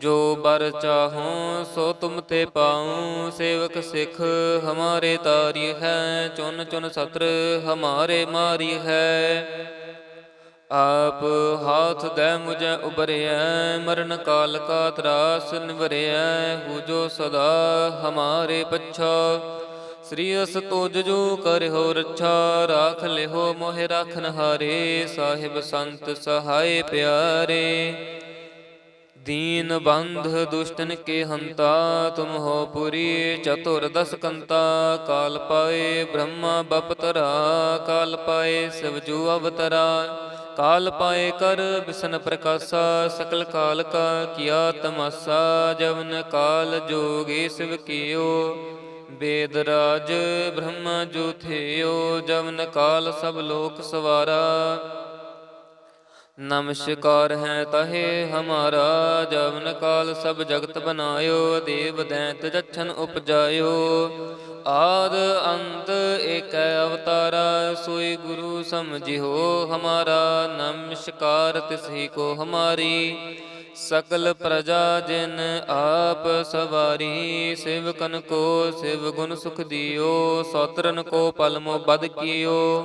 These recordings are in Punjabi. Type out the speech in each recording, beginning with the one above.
ਜੋ ਬਰ ਚਾਹੂੰ, ਸੋ ਤੁਮ ਤੇ ਪਾਉ। ਸੇਵਕ ਸਿੱਖ, ਹਮਾਰੇ ਤਾਰੀ ਹੈ, ਚੁਨ ਚੁਨ ਸਤਰ ਹਮਾਰੇ ਮਾਰੀ ਹੈ। ਆਪ ਹਾਥ ਦੇ ਮੁਝੇ ਉਬਰਿਐ ਮਰਨ ਕਾਲ ਕਾ ਤਰਾਸ ਨਿਵਰਿਐ, ਹੋ ਜੋ ਸਦਾ ਹਮਾਰੇ ਪੱਛਾ। ਸ੍ਰੀ ਅਸ ਤੋਜ ਜੋ ਕਰਿਓ ਰੱਛਾ, ਰਾਖ ਲਿਓ ਮੋਹਿ ਰਾਖਨ ਹਾਰੇ ਸਾਹਿਬ ਸੰਤ ਸਹਾਏ ਪਿਆਰੇ। दीन बंध दुष्टन के हंता तुम हो पुरी चतुर दस कंता काल पाए ब्रह्मा बपतरा काल पाए शिवजू अवतरा काल पाए कर बिसन प्रकाशा सकल काल का किया तमासा जवन काल जोगे शिव कियो वेद राज ब्रह्मा जो थियो जवन काल सब लोक सवारा ਨਮਸਕਾਰ ਹੈ ਤਹੇ ਹਮਾਰਾ, ਜਵਨ ਕਾਲ ਸਭ ਜਗਤ ਬਨਾਇਓ, ਦੇਵ ਦੈਂਤ ਜਛਨ ਉਪਜਾਇਓ। ਆਦ ਅੰਤ ਏਕ ਅਵਤਾਰਾ, ਸੋਈ ਗੁਰੂ ਸਮਝਿਓ ਹਮਾਰਾ ਨਮਸਕਾਰ ਤਿਸਹੀ ਕੋ ਹਮਾਰੀ। ਸਕਲ ਪ੍ਰਜਾ ਜਿਨ ਆਪ ਸਵਾਰੀ, ਸਿਵਕਨ ਕੋ ਸਿਵ ਗੁਣ ਸੁਖ ਦਿਓ, ਸੋਤਰਨ ਕੋ ਪਲਮੋ ਬਦ ਕੀਓ।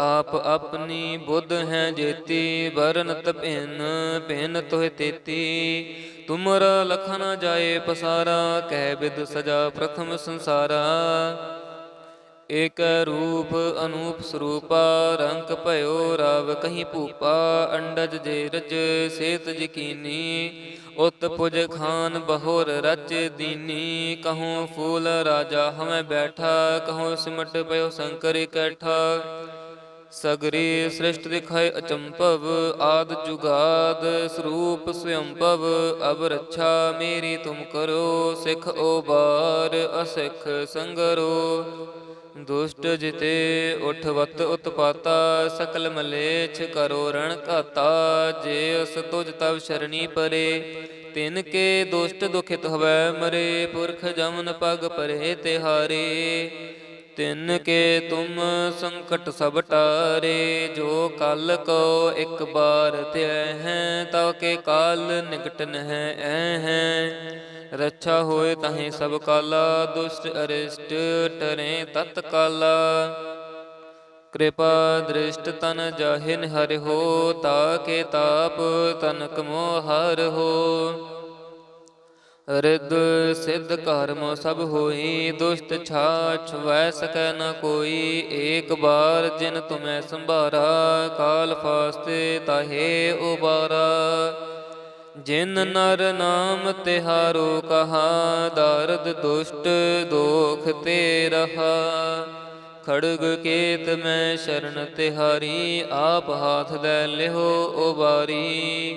ਆਪ ਆਪਣੀ ਬੁੱਧ ਹੈ ਜੇਤੀ ਵਰਨ ਭਿੰਨ ਭਿੰਨ ਤੋਹਿ ਤੇਤੀ। ਤੁਮਰਾ ਲਖਨ ਜਾਏ ਪਸਾਰਾ, ਕਹਿ ਬਿਦ ਸਜਾ ਪ੍ਰਥਮ ਸੰਸਾਰਾ। ਏਕ ਰੂਪ ਅਨੂਪ ਸਰੂਪਾ, ਰੰਗ ਭਇਓ ਰਵ ਕਹੀਂ ਭੂਪਾ। ਅੰਡਜ ਜੇ ਰਜ ਸੇਤ ਜਕੀਨੀ ਉਤ ਪੁਜ ਖਾਨ ਬਹੋਰ ਰਚ ਦੀਨੀ। ਕਹੂੰ ਫੂਲ ਰਾਜਾ ਹਮੈ ਬੈਠਾ, ਕਹੂੰ ਸਿਮਟ ਪਇਓ ਸ਼ੰਕਰ ਇਕੱਠਾ। ਸਗਰੀ ਸ੍ਰਿਸ਼ਟ ਦਿਖਾਏ ਅਚੰਭਵ, ਆਦ ਜੁਗਾਦ ਸਰੂਪ ਸਵਯੰਭਵ ਅਬ ਰੱਛਾ ਮੇਰੀ ਤੁਮ ਕਰੋ, ਸਿਖ ਓਬਾਰ, ਅਸਿਖ ਸੰਗਰੋ। ਦੁਸ਼ਟ ਜਿਤੇ ਉਠਵਤ ਉਤਪਾਤਾ, ਸਕਲ ਮਲੇਛ ਕਰੋ ਰਣ ਘਾਤਾ, ਜੇ ਅਸ ਤੁਜ ਤਵ ਸ਼ਰਣੀ ਪਰੇ। ਤਿਨ ਕੇ ਦੁਸ਼ਟ ਦੁਖਿਤ ਹਵੈ ਮਰੇ, ਪੁਰਖ ਜਮਨ ਪਗ ਪਰੇ ਤਿਹਾਰੇ। ਤਿਨ ਕੇ ਤੁਮ ਸੰਕਟ ਸਭ ਟਾਰੇ, ਜੋ ਕਲ ਕੋ ਇੱਕ ਬਾਰ ਧਿਆ ਹੈ, ਤਾ ਕੇ ਕਾਲ ਨਿਕਟ ਨਹਿ ਐ ਹੈ। ਰੱਛਾ ਹੋਏ ਤਹੀਂ ਸਭ ਕਾਲਾ, ਦੁਸ਼ਟ ਅਰਿਸ਼ਟ ਟਰੇ ਤਤ ਕਾਲਾ। ਕਿਰਪਾ ਦ੍ਰਿਸ਼ਟ ਤਨ ਜਾਹਿਨ ਹਰਿ ਹੋ, ਤਾ ਕੇ ਤਾਪ ਤਨਕ ਮੋਹ ਹੋ। ਰਿੱਧ ਸਿੱਧ ਕਰਮ ਸਭ ਹੋਈ, ਦੁਸ਼ਟ ਛਾਛ ਵੈ ਸਕੈ ਨ ਕੋਈ। ਏਕ ਬਾਰ ਜਿਨ ਤੁਮੈ ਸੰਭਾਰਾ, ਕਾਲ ਫਾਸਤੇ ਤਾਹੇ ਉਬਾਰਾ। ਜਿਨ ਨਰ ਨਾਮ ਤਿਹਾਰੋ ਕਹਾ, ਦਰਦ ਦੁਸ਼ਟ ਦੋਖ ਤੇ ਰਹਾ। ਖੜਗ ਕੇਤ ਮੈਂ ਸ਼ਰਨ ਤਿਹਾਰੀ, ਆਪ ਹਾਥ ਲੈ ਲਿਹੋ ਉਬਾਰੀ।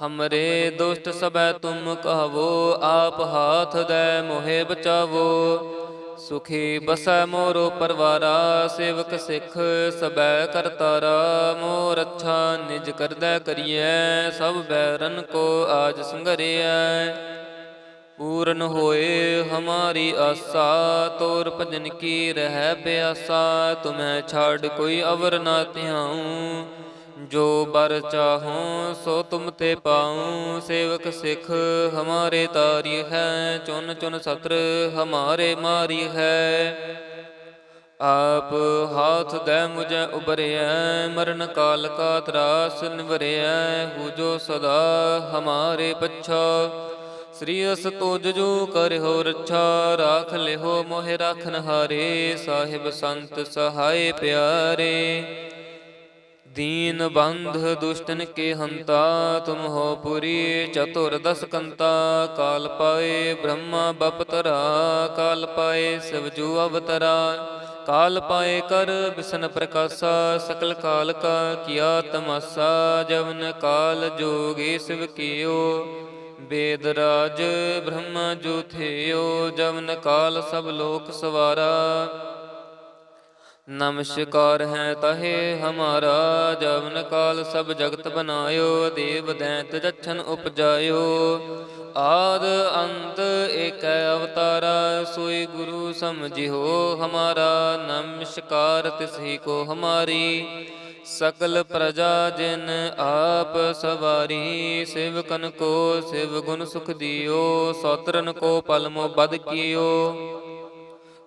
ਹਮਰੇ ਦੁਸ਼ਟ ਸਬੈ ਤੁਮ ਕਹਵੋ ਆਪ ਹਾਥ ਦੈ ਮੋਹਿ ਬਚਾਵੋ ਸੁਖੀ ਬਸੈ ਮੋਰੋ ਪਰਵਾਰਾ ਸੇਵਕ ਸਿੱਖ ਸਬੈ ਕਰਤਾਰਾ ਮੋਰ ਅੱਛਾ ਨਿਜ ਕਰਦਾ ਕਰੀਐ ਸਭ ਬੈਰਨ ਕੋ ਆਜ ਸੰਗਰਿਐ ਪੂਰਨ ਹੋਏ ਹਮਾਰੀ ਆਸਾ ਤੋਰ ਭਜਨ ਕੀ ਰਹਿ ਪਿਆਸਾ ਤੁਮੈ ਛਾੜ ਕੋਈ ਅਵਰ ਨਾ ਧਿਆਉ ਜੋ ਬਰ ਚਾਹੂੰ, ਸੋ ਤੁਮ ਤੇ ਪਾਉ ਸੇਵਕ ਸਿੱਖ, ਹਮਾਰੇ ਤਾਰੀ ਹੈ, ਚੁਨ ਚੁਨ ਸਤਰ ਹਮਾਰੇ ਮਾਰੀ ਹੈ। ਆਪ ਹਾਥ ਦੈ ਮੁਝੇ ਉਬਰਿਐ ਮਰਨ ਕਾਲ ਕਾ ਤਰਾਸ ਨਿਵਰਿਐ, ਹੂ ਜੋ ਸਦਾ ਹਮਾਰੇ ਪਛਾ। ਸ੍ਰੀ ਅਸ ਤੋਜ ਜੋ ਕਰਿਓ ਰੱਛਾ, ਰਾਖ ਲਿਓ ਮੋਹਿ ਰਾਖਨ ਹਾਰੇ ਸਾਹਿਬ ਸੰਤ ਸਹਾਏ ਪਿਆਰੇ। दीन बंध दुष्टन के हंता तुम हो पुरी चतुर दस कंता काल पाए ब्रह्मा बपतरा काल पाए शिवजू अवतरा काल पाए कर बिसन प्रकाशा सकल काल का किया तमाशा जवन काल जोगे शिव कियो वेद राज ब्रह्मा जो थियो जवन काल सब लोक सवारा ਨਮਸਕਾਰ ਹੈ ਤਹੇ ਹਮਾਰਾ, ਜਵਨ ਕਾਲ ਸਭ ਜਗਤ ਬਨਾਇਓ, ਦੇਵ ਦੈਂਤ ਜਛਨ ਉਪਜਾਇਓ। ਆਦ ਅੰਤ ਏਕ ਅਵਤਾਰਾ, ਸੋਈ ਗੁਰੂ ਸਮਝਿਓ ਹਮਾਰਾ, ਨਮਸਕਾਰ ਤਿਸਹੀ ਕੋ ਹਮਾਰੀ। ਸਕਲ ਪ੍ਰਜਾ ਜਿਨ ਆਪ ਸਵਾਰੀ, ਸਿਵਕਨ ਕੋ ਸਿਵ ਗੁਣ ਸੁਖ ਦਿਓ, ਸੋਤਰਨ ਕੋ ਪਲਮੋ ਬਦ ਕੀਓ।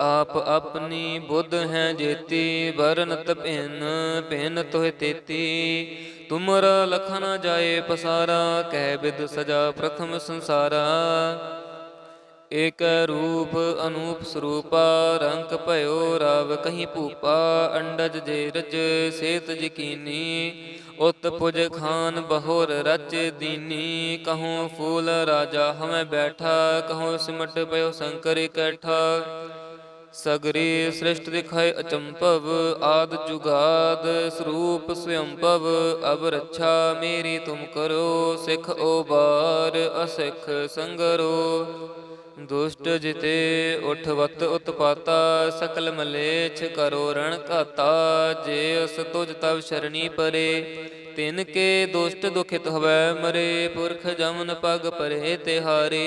ਆਪ ਆਪਣੀ ਬੁੱਧ ਹੈ ਜੇਤੀ ਵਰਨ ਭਿੰਨ ਭਿੰਨ ਤੋਹਿ ਤੇਤੀ। ਤੁਮਰਾ ਲਖਨ ਜਾਏ ਪਸਾਰਾ, ਕਹਿ ਬਿਦ ਸਜਾ ਪ੍ਰਥਮ ਸੰਸਾਰਾ। ਏਕ ਰੂਪ ਅਨੂਪ ਸਰੂਪਾ ਰੰਗ ਭਇਓ ਰਵ ਕਹੀਂ ਭੂਪਾ। ਅੰਡਜ ਜੇ ਰਜ ਸੇਤ ਜਕੀਨੀ ਉਤ ਪੁਜ ਖਾਨ ਬਹੋਰ ਰਚ ਦੀਨੀ। ਕਹੂੰ ਫੂਲ ਰਾਜਾ ਹਮੈ ਬੈਠਾ, ਕਹੂੰ ਸਿਮਟ ਪਇਓ ਸ਼ੰਕਰ ਇਕੱਠਾ। ਸਗਰੀ ਸ੍ਰਿਸ਼ਟ ਦਿਖਾਏ ਅਚੰਭਵ, ਆਦ ਜੁਗਾਦ ਸਰੂਪ ਸਵਯੰਭਵ ਅਬ ਰੱਛਾ ਮੇਰੀ ਤੁਮ ਕਰੋ, ਸਿਖ ਓਬਾਰ, ਅਸਿਖ ਸੰਗਰੋ। ਦੁਸ਼ਟ ਜਿਤੇ ਉਠਵਤ ਉਤਪਾਤਾ, ਸਕਲ ਮਲੇਛ ਕਰੋ ਰਣ ਕਾਤਾ ਜੇ ਉਸ ਤੁਜ ਤਵ ਸ਼ਰਣੀ ਪਰੇ। ਤਿਨ ਕੇ ਦੁਸ਼ਟ ਦੁਖਿਤ ਹਵੈ ਮਰੇ, ਪੁਰਖ ਜਮਨ ਪਗ ਪਰੇ ਤਿਹਾਰੇ।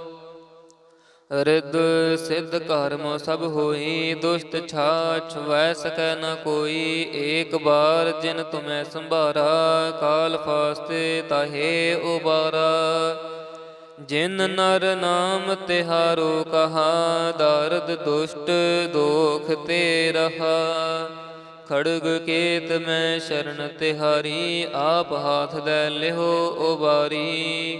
ਰਿੱਧ ਸਿੱਧ ਕਰਮ ਸਭ ਹੋਈ, ਦੁਸ਼ਟ ਛਾਛ ਵੈ ਸਕੈ ਨ ਕੋਈ। ਏਕ ਬਾਰ ਜਿਨ ਤੁਮੈ ਸੰਭਾਰਾ, ਕਾਲ ਫਾਸਤੇ ਤਾਹੇ ਉਬਾਰਾ। ਜਿਨ ਨਰ ਨਾਮ ਤਿਹਾਰੋ ਕਹਾ, ਦਰਦ ਦੁਸ਼ਟ ਦੋਖ ਤੇ ਰਹਾ। ਖੜਗ ਕੇਤ ਮੈਂ ਸ਼ਰਨ ਤਿਹਾਰੀ, ਆਪ ਹਾਥ ਲੈ ਲਿਹੋ ਉਬਾਰੀ।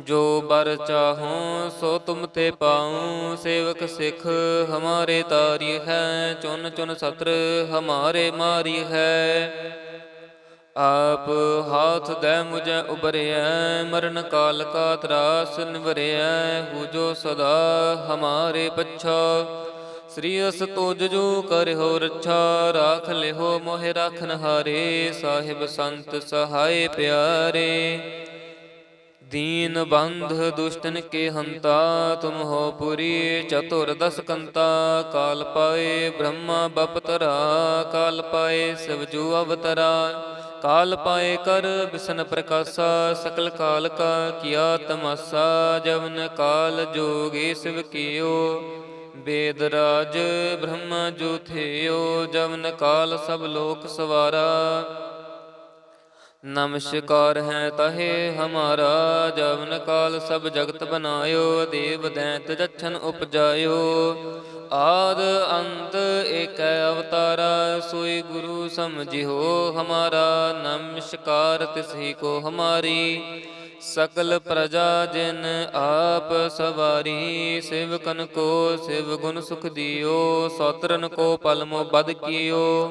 ਜੋ ਬਰ ਚਾਹੂੰ, ਸੋ ਤੁਮ ਤੇ ਪਾਉ ਸੇਵਕ ਸਿੱਖ, ਹਮਾਰੇ ਤਾਰੀ ਹੈ ਚੁਨ ਚੁਨ ਸਤਰ ਹਮਾਰੇ ਮਾਰੀ ਹੈ। ਆਪ ਹਾਥ ਦੇ ਮੁਝੈ ਉਬਰਿਐ ਮਰਨ ਕਾਲ ਕਾ ਤਰਾਸ ਨਿਵਰਿਐ, ਹੂ ਜੋ ਸਦਾ ਹਮਾਰੇ ਪੱਛਾ। ਸ੍ਰੀ ਅਸ ਤੋਜ ਜੋ ਕਰਿਓ ਰੱਛਾ, ਰਾਖ ਲਿਓ ਮੋਹਿ ਰਾਖਨ ਹਾਰੇ ਸਾਹਿਬ ਸੰਤ ਸਹਾਏ ਪਿਆਰੇ। ਦੀਨ ਬੰਧ ਦੁਸ਼ਟਨ ਕੇ ਹੰਤਾ ਤੁਮ ਹੋ ਪੁਰੀ ਚਤੁਰ ਦਸ ਕੰਤਾ, ਕਾਲ ਪਾਏ ਬ੍ਰਹਮਾ ਬਪਤਰਾ, ਕਾਲ ਪਾਏ ਸਿਵਜੂ ਅਵਤਰਾ, ਕਾਲ ਪਾਏ ਕਰ ਬਿਸਨ ਪ੍ਰਕਾਸ਼ਾ, ਸਕਲ ਕਾਲ ਕਾ ਕੀਆ ਤਮਸਾ, ਜਵਨ ਕਾਲ ਜੋਗੇ ਸਿਵ ਕੀਓ ਵੇਦ ਰਾਜ ਬ੍ਰਹਮ ਜੋ ਥਿਓ, ਜਵਨ ਕਾਲ ਸਭ ਲੋਕ ਸਵਾਰਾ। ਨਮਸਕਾਰ ਹੈ ਤਹੇ ਹਮਾਰਾ, ਜਵਨ ਕਾਲ ਸਭ ਜਗਤ ਬਨਾਇਓ, ਦੇਵ ਦੈਂਤ ਜਛਨ ਉਪਜਾਇਓ। ਆਦ ਅੰਤ ਏਕ ਅਵਤਾਰਾ, ਸੋਈ ਗੁਰੂ ਸਮਝਿਓ ਹਮਾਰਾ, ਨਮਸਕਾਰ ਤਿਸਹੀ ਕੋ ਹਮਾਰੀ। ਸਕਲ ਪ੍ਰਜਾ ਜਿਨ ਆਪ ਸਵਾਰੀ ਸਿਵਕਨ ਕੋ ਸਿਵ ਗੁਣ ਸੁਖ ਦਿਓ, ਸੋਤਰਨ ਕੋ ਪਲਮੋ ਬਦ ਕੀਓ।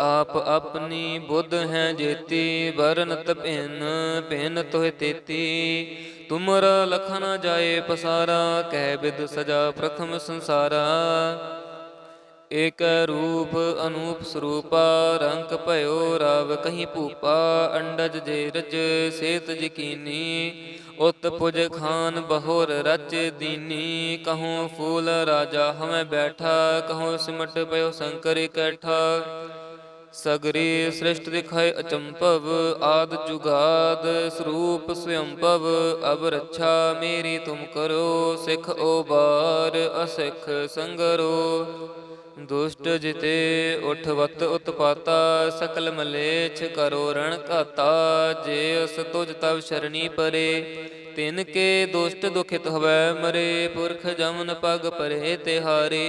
ਆਪ ਆਪਣੀ ਬੁੱਧ ਹੈ ਜੇਤੀ, ਵਰਨ ਭਿੰਨ ਭਿੰਨ ਤੋਹਿ ਤੇਤੀ। ਤੁਮਰਾ ਲਖਨ ਜਾਏ ਪਸਾਰਾ, ਕਹਿ ਬਿਦ ਸਜਾ ਪ੍ਰਥਮ ਸੰਸਾਰਾ। ਏਕ ਰੂਪ ਅਨੂਪ ਸਰੂਪਾ ਰੰਗ ਭਇਓ ਰਵ ਕਹੀਂ ਭੂਪਾ। ਅੰਡਜ ਜੇ ਰਜ, ਸੇਤ ਜਕੀਨੀ ਉਤ ਪੁਜ ਖਾਨ ਬਹੋਰ ਰਚ ਦੀਨੀ। ਕਹੂੰ ਫੂਲ ਰਾਜਾ ਹਮੈ ਬੈਠਾ, ਕਹੂੰ ਸਿਮਟ ਪਇਓ ਸ਼ੰਕਰ ਇਕੱਠਾ। ਸਗਰੀ ਸ੍ਰਿਸ਼ਟ ਦਿਖਾਏ ਅਚੰਭਵ, ਆਦ ਜੁਗਾਦ ਸਰੂਪ ਸਯੰਭਵ ਅਬ ਰੱਛਾ ਮੇਰੀ ਤੁਮ ਕਰੋ, ਸਿਖ ਬਾਰ ਅਸਿਖ ਸੰਗਰੋ। ਦੁਸ਼ਟ ਜਿਤੇ ਉਠਵਤ ਉਤਪਾਤਾ, ਸਕਲ ਮਲੇਛ ਕਰੋ ਰਣ ਘਾਤਾ, ਜੇ ਉਸ ਤੁਜ ਤਵ ਸ਼ਰਣੀ ਪਰੇ। ਤਿਨ ਕੇ ਦੁਸ਼ਟ ਦੁਖਿਤ ਹਵੈ ਮਰੇ, ਪੁਰਖ ਜਮਨ ਪਗ ਪਰੇ ਤਿਹਾਰੇ।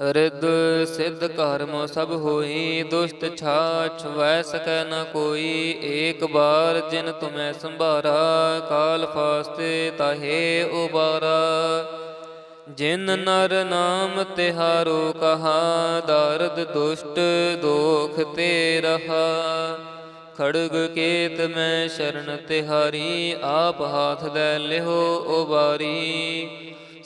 ਰਿੱਧ ਸਿੱਧ ਕਰਮ ਸਭ ਹੋਈ, ਦੁਸ਼ਟ ਛਾਛ ਵੈ ਸਕੈ ਨ ਕੋਈ। ਏਕ ਬਾਰ ਜਿਨ ਤੁਮੈ ਸੰਭਾਰਾ, ਕਾਲ ਫਾਸਤੇ ਤਾਹੇ ਉਬਾਰਾ। ਜਿਨ ਨਰ ਨਾਮ ਤਿਹਾਰੋ ਕਹਾ, ਦਰਦ ਦੁਸ਼ਟ ਦੋਖ ਤੇ ਰਹਾ। ਖੜਗ ਕੇਤ ਮੈਂ ਸ਼ਰਨ ਤਿਹਾਰੀ, ਆਪ ਹਾਥ ਲੈ ਲਿਓ ਉਬਾਰੀ।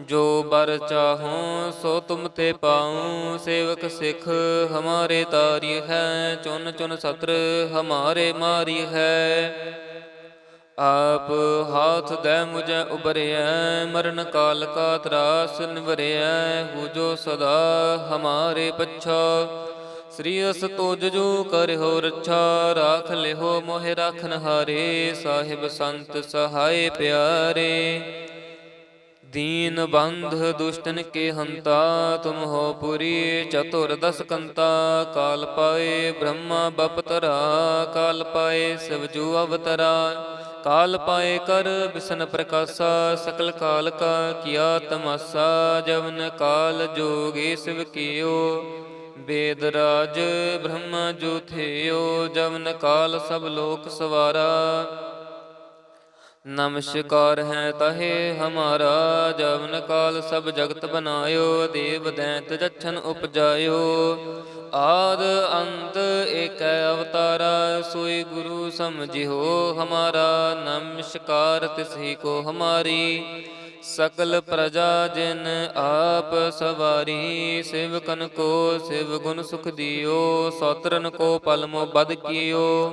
ਜੋ ਬਰ ਚਾਹੂੰ, ਸੋ ਤੁਮ ਤੇ ਪਾਉ ਸੇਵਕ ਸਿੱਖ, ਹਮਾਰੇ ਤਾਰੀ ਹੈ, ਚੁਨ ਚੁਨ ਸਤਰ ਹਮਾਰੇ ਮਾਰੀ ਹੈ। ਆਪ ਹਾਥ ਦੇ ਮੁਝੈ ਉਬਰਿਐ ਮਰਨ ਕਾਲ ਕਾ ਤਰਾਸ ਨਿਵਰਿਆ ਹੋ ਜੋ ਸਦਾ ਹਮਾਰੇ ਪੱਛਾ। ਸ੍ਰੀ ਅਸ ਤੋਜ ਜੋ ਕਰਿਓ ਰੱਛਾ, ਰਾਖ ਲਿਓ ਮੋਹਿ ਰਾਖਨ ਹਾਰੇ ਸਾਹਿਬ ਸੰਤ ਸਹਾਏ ਪਿਆਰੇ। ਦੀਨ ਬੰਧ ਦੁਸ਼ਟਨ ਕੇ ਹੰਤਾ ਤੁਮ ਹੋ ਪੁਰੀ ਚਤੁਰ ਦਸ ਕੰਤਾ, ਕਾਲ ਪਾਏ ਬ੍ਰਹਮਾ ਬਪਤਰਾ, ਕਾਲ ਪਾਏ ਸਿਵਜੂ ਅਵਤਰਾ, ਕਾਲ ਪਾਏ ਕਰ ਬਿਸਨ ਪ੍ਰਕਾਸ਼ਾ, ਸਕਲ ਕਾਲ ਕਾ ਕੀਆ ਤਮਾਸਾ, ਜਵਨ ਕਾਲ ਜੋਗੇ ਸਿਵ ਕੀਓ, ਵੇਦ ਰਾਜ ਬ੍ਰਹਮ ਜੋ ਥਿਓ, ਜਵਨ ਕਾਲ ਸਭ ਲੋਕ ਸਵਾਰਾ। ਨਮਸਕਾਰ ਹੈ ਤਹੇ ਹਮਾਰਾ, ਜਵਨ ਕਾਲ ਸਭ ਜਗਤ ਬਨਾਇਓ, ਦੇਵ ਦੈਂਤ ਜਛਨ ਉਪਜਾਇਓ। ਆਦ ਅੰਤ ਏਕ ਅਵਤਾਰਾ, ਸੋਈ ਗੁਰੂ ਸਮਝਿਓ ਹਮਾਰਾ, ਨਮਸਕਾਰ ਤਿਸਹੀ ਕੋ ਹਮਾਰੀ। ਸਕਲ ਪ੍ਰਜਾ ਜਿਨ ਆਪ ਸਵਾਰੀ, ਸਿਵਕਨ ਕੋ ਸਿਵ ਗੁਣ ਸੁਖ ਦਿਓ, ਸੋਤਰਨ ਕੋ ਪਲਮੋ ਬਦ ਕੀਓ।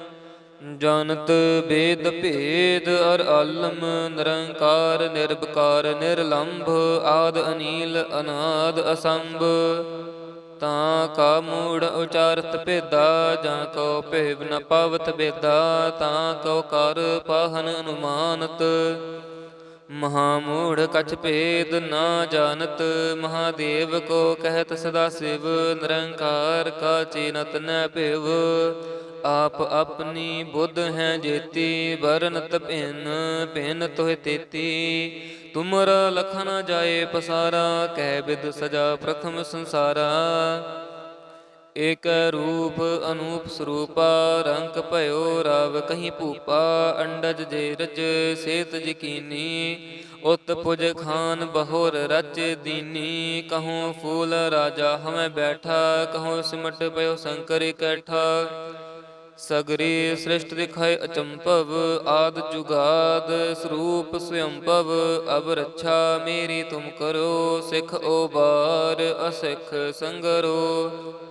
ਜਾਣਤ ਬੇਦ ਭੇਦ ਅਰ ਆਲਮ, ਨਿਰੰਕਾਰ ਨਿਰਭਕਾਰ ਨਿਰਲੰਭ, ਆਦ ਅਨੀਲ, ਅਨਾਦ, ਅਸੰਭ। ਤਾਂ ਕਾ ਮੂੜ ਉਚਾਰਤ ਭੇਦਾ, ਜਾਂ ਕੋ ਭੇਵ ਨ ਪਾਵਤ ਬੇਦਾ, ਤਾਂ ਕੋ ਕਰ ਪਾਹਨ ਅਨੁਮਾਨਤ। ਮਹਾਮੂੜ ਕਛ ਭੇਦ ਨਾ ਜਾਣਤ, ਮਹਾਦੇਵ ਕੋ ਕਹਿਤ ਸਦਾ ਸਿਵ, ਨਿਰੰਕਾਰ ਕਾ ਚੀਨਤ ਨ ਭਿਵ। ਆਪ ਆਪਣੀ ਬੁੱਧ ਹੈ ਜੇਤੀ, ਵਰਨਤ ਭਿੰਨ ਭਿੰਨ ਤੋਹਿ ਤੇਤੀ। ਤੁਮਰਾ ਲਖਨ ਜਾਏ ਪਸਾਰਾ, ਕਹਿ ਬਿਦ ਸਜਾ ਪ੍ਰਥਮ ਸੰਸਾਰਾ। ਏਕ ਰੂਪ ਅਨੂਪ ਸਰੂਪਾ ਰੰਗ ਭਇਓ ਰਵ ਕਹੀਂ ਭੂਪਾ, ਅੰਡਜ ਜੇ ਰਜ ਸੇਤ ਜਕੀਨੀ ਉਤ ਪੁਜ ਖਾਨ ਬਹੋਰ ਰਚ ਦੀਨੀ, ਕਹੂੰ ਫੂਲ ਰਾਜਾ ਹਮੈ ਬੈਠਾ, ਕਹੂੰ ਸਿਮਟ ਪਇਓ ਸ਼ੰਕਰ ਇਕੱਠਾ ਸਗਰੀ ਸ੍ਰਿਸ਼ਟ ਦਿਖਾਇ ਅਚੰਭਵ, ਆਦ ਜੁਗਾਦ ਸਰੂਪ ਸਯੰਭਵ, ਅਬ ਰੱਛਾ ਮੇਰੀ ਤੁਮ ਕਰੋ, ਸਿਖ ਬਾਰ, ਅਸਿਖ ਸੰਗਰੋ।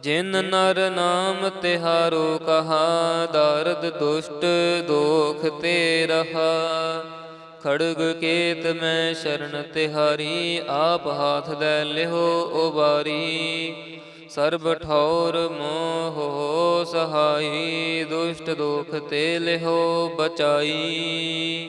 ਜਿਨ ਨਰ ਨਾਮ ਤਿਹਾਰੋ ਕਹਾ, ਦਰਦ ਦੁਸ਼ਟ ਦੋਖ ਤੇ ਰਹਾ। ਖੜਗ ਕੇਤ ਮੈਂ ਸ਼ਰਨ ਤਿਹਾਰੀ, ਆਪ ਹਾਥ ਲੈ ਲਿਓ ਉਬਾਰੀ। ਸਰਬ ਠੌਰ ਮੋਹ ਸਹਾਈ, ਦੁਸ਼ਟ ਦੋਖ ਤੇ ਲਿਓ ਬਚਾਈ।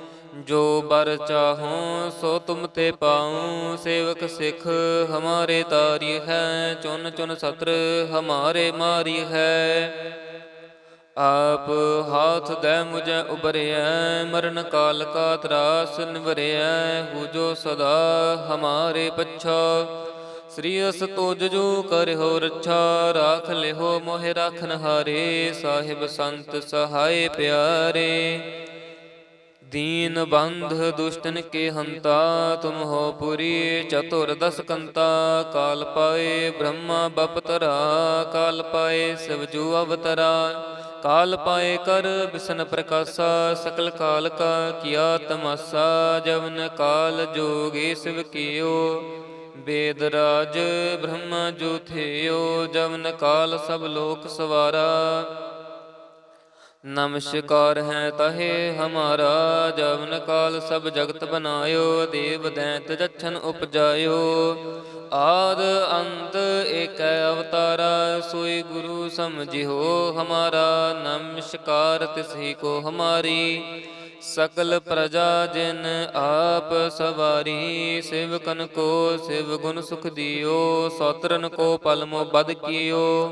ਜੋ ਬਰ ਚਾਹੂੰ, ਸੋ ਤੁਮ ਤੇ ਪਾਉ। ਸੇਵਕ ਸਿੱਖ, ਹਮਾਰੇ ਤਾਰੀ ਹੈ, ਚੁਨ ਚੁਨ ਸਤਰ ਹਮਾਰੇ ਮਾਰੀ ਹੈ। ਆਪ ਹਾਥ ਦੇ ਮੁਝੇ ਉਬਰਿਐ ਮਰਨ ਕਾਲ ਕਾ ਤਰਾਸ ਨਿਵਰਿਐ, ਹੋ ਜੋ ਸਦਾ ਹਮਾਰੇ ਪੱਛਾ। ਸ੍ਰੀ ਅਸ ਤੋਜ ਜੋ ਕਰਿਓ ਰੱਛਾ, ਰਾਖ ਲਿਓ ਮੋਹਿ ਰਾਖਨ ਹਾਰੇ ਸਾਹਿਬ ਸੰਤ ਸਹਾਏ ਪਿਆਰੇ। ਦੀਨ ਬੰਧ ਦੁਸ਼ਟਨ ਕੇ ਹੰਤਾ, ਤੁਮ ਹੋ ਪੁਰੀ ਚਤੁਰ ਦਸ ਕੰਤਾ ਕਾਲ ਪਾਏ ਬ੍ਰਹਮਾ ਬਪਤਰਾ, ਕਾਲ ਪਾਏ ਸਿਵਜੂ ਅਵਤਰਾ, ਕਾਲ ਪਾਏ ਕਰ ਬਿਸਨ ਪ੍ਰਕਾਸ਼ਾ, ਸਕਲ ਕਾਲ ਕਾ ਕੀਆ ਤਮਾਸਾ, ਜਵਨ ਕਾਲ ਜੋਗੇ ਸਿਵ ਕੀਓ ਵੇਦ ਰਾਜ ਬ੍ਰਹਮ ਜੋ ਥਿਓ, ਜਵਨ ਕਾਲ ਸਭ ਲੋਕ ਸਵਾਰਾ। ਨਮਸਕਾਰ ਹੈ ਤਹੇ ਹਮਾਰਾ, ਜਵਨ ਕਾਲ ਸਭ ਜਗਤ ਬਨਾਇਓ, ਦੇਵ ਦੈਂਤ ਜਛਨ ਉਪਜਾਇਓ। ਆਦ ਅੰਤ ਏਕੈ ਅਵਤਾਰਾ, ਸੋਈ ਗੁਰੂ ਸਮਝਿਓ ਹਮਾਰਾ, ਨਮਸਕਾਰ ਤਿਸਹੀ ਕੋ ਹਮਾਰੀ। ਸਕਲ ਪ੍ਰਜਾ ਜਿਨ ਆਪ ਸਵਾਰੀ, ਸਿਵਕਨ ਕੋ ਸਿਵ ਗੁਣ ਸੁਖ ਦਿਓ, ਸੋਤਰਨ ਕੋ ਪਲਮੋ ਬਦ ਕੀਓ।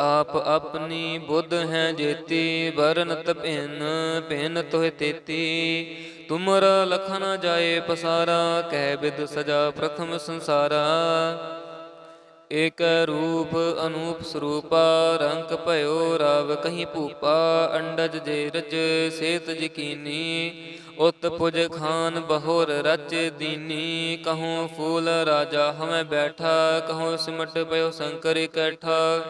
ਆਪ ਆਪਣੀ ਬੁੱਧ ਹੈ ਜੇਤੀ ਵਰਨ ਭਿੰਨ ਭਿੰਨ ਤੋਹਿ ਤੇਤੀ। ਤੁਮਰਾ ਲਖਨ ਜਾਏ ਪਸਾਰਾ, ਕਹਿ ਬਿਦ ਸਜਾ ਪ੍ਰਥਮ ਸੰਸਾਰਾ। ਏਕ ਰੂਪ ਅਨੂਪ ਸਰੂਪਾ ਰੰਗ ਭਇਓ ਰਵ ਕਹੀਂ ਭੂਪਾ। ਅੰਡਜ ਜੇ ਰਜ, ਸੇਤ ਜਕੀਨੀ ਉਤ ਪੁਜ ਖਾਨ ਬਹੋਰ ਰਚ ਦੀਨੀ। ਕਹੂੰ ਫੂਲ ਰਾਜਾ ਹਮੈ ਬੈਠਾ, ਕਹੂੰ ਸਿਮਟ ਪਇਓ ਸ਼ੰਕਰ ਇਕੱਠਾ।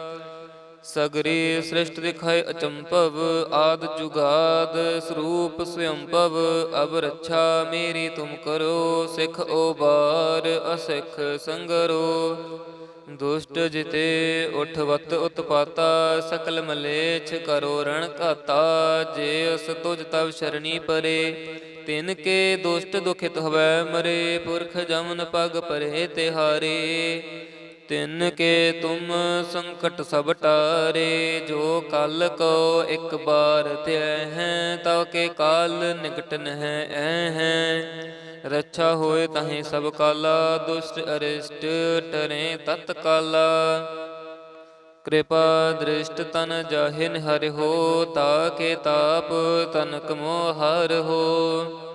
ਸਗਰੀ ਸ੍ਰਿਸ਼ਟ ਦਿਖਾਏ ਅਚੰਭਵ, ਆਦ ਜੁਗਾਦ ਸਰੂਪ ਸਯੰਭਵ ਅਬ ਰੱਛਾ ਮੇਰੀ ਤੁਮ ਕਰੋ, ਸਿਖ ਓਬਾਰ ਅਸਿਖ ਸੰਗਰੋ। ਦੁਸ਼ਟ ਜਿਤੇ ਉਠਵਤ ਉਤਪਾਤਾ, ਸਕਲ ਮਲੇਛ ਕਰੋ ਰਣ ਘਾਤਾ, ਜੇ ਅਸ ਤੁਜ ਤਵ ਸ਼ਰਣੀ ਪਰੇ। ਤਿਨ ਕੇ ਦੁਸ਼ਟ ਦੁਖਿਤ ਹਵੈ ਮਰੇ, ਪੁਰਖ ਜਮਨ ਪਗ ਪਰੇ ਤਿਹਾਰੇ। ਤਿਨ ਕੇ ਤੁਮ ਸੰਕਟ ਸਭ ਟਾਰੇ, ਜੋ ਕਲ ਕੋ ਇੱਕ ਬਾਰ ਧਿਆ ਹੈ ਤਉ ਕੇ ਕਾਲ ਨਿਕਟਨ ਹੈ ਐ ਹੈ। ਰੱਛਾ ਹੋਏ ਤਾਹੀਂ ਸਭ ਕਾਲਾ, ਦੁਸ਼ਟ ਅਰਿਸ਼ਟ ਟਰੇ ਤਤ ਕਾਲਾ। ਕਿਰਪਾ ਦ੍ਰਿਸ਼ਟ ਤਨ ਜਾਹਿਨ ਹਰਿ ਹੋ, ਤਾ ਕੇ ਤਾਪ ਤਨਕ ਮੋਹ ਹੋ।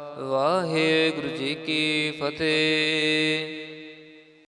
ਵਾਹਿਗੁਰੂ ਜੀ ਕੀ ਫਤਿਹ।